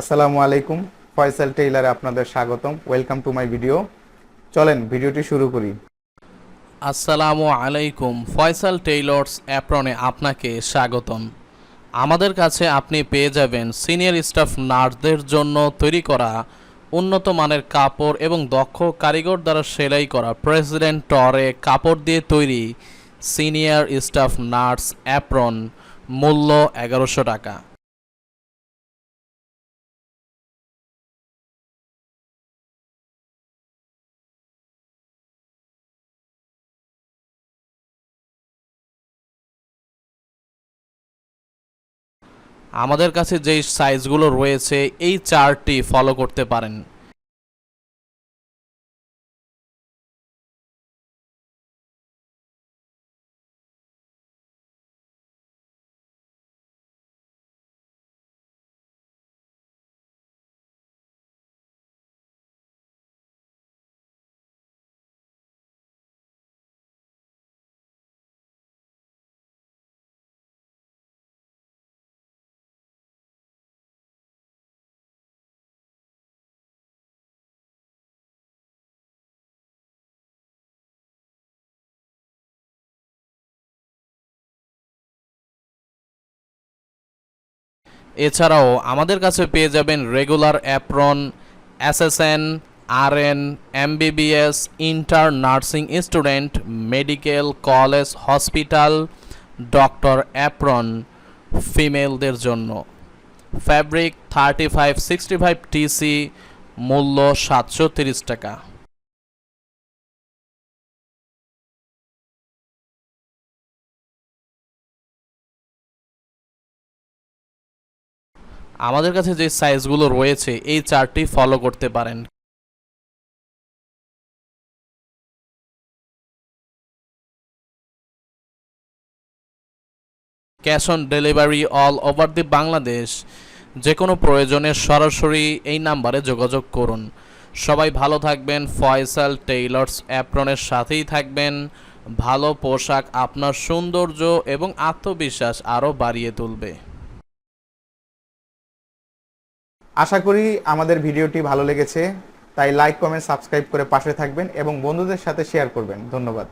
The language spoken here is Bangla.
আসসালামু আলাইকুম, ফয়সাল টেইলারে আপনাদের স্বাগতম। ওয়েলকাম টু মাই ভিডিও চলেন, ভিডিওটি শুরু করি। আসসালামু আলাইকুম, ফয়সাল টেইলর্স অ্যাপ্রনে আপনাকে স্বাগতম। আমাদের কাছে আপনি পেয়ে যাবেন সিনিয়র স্টাফ নার্সদের জন্য তৈরি করা উন্নত মানের কাপড় এবং দক্ষ কারিগর দ্বারা সেলাই করা প্রেসিডেন্ট টরে কাপড় দিয়ে তৈরি সিনিয়র স্টাফ নার্স অ্যাপ্রন, মূল্য এগারোশো টাকা। আমাদের কাছে যেই সাইজগুলো রয়েছে এই চারটি ফলো করতে পারেন। এছাড়াও আমাদের কাছে পেয়ে যাবেন regular apron SSN RN MBBS inter nursing student medical college hospital doctor apron ফিমেলদের জন্য। Fabric thirty five sixty five TC মূল্য সাতশো তিরিশ টাকা। আমাদের কাছে যে সাইজগুলো রয়েছে, এই চার্টটি ফলো করতে পারেন। Cash on delivery all over the Bangladesh যে কোনো প্রয়োজনে সরাসরি এই নাম্বারে যোগাযোগ করুন। সবাই ভালো থাকবেন ফয়সাল টেইলর্স অ্যাপ্রনের সাথেই থাকবেন। ভালো পোশাক আপনার সৌন্দর্য এবং আত্মবিশ্বাস আরও বাড়িয়ে তুলবে। আশা করি আমাদের ভিডিওটি ভালো লেগেছে। তাই লাইক কমেন্ট সাবস্ক্রাইব করে পাশে থাকবেন এবং বন্ধুদের সাথে শেয়ার করবেন। ধন্যবাদ।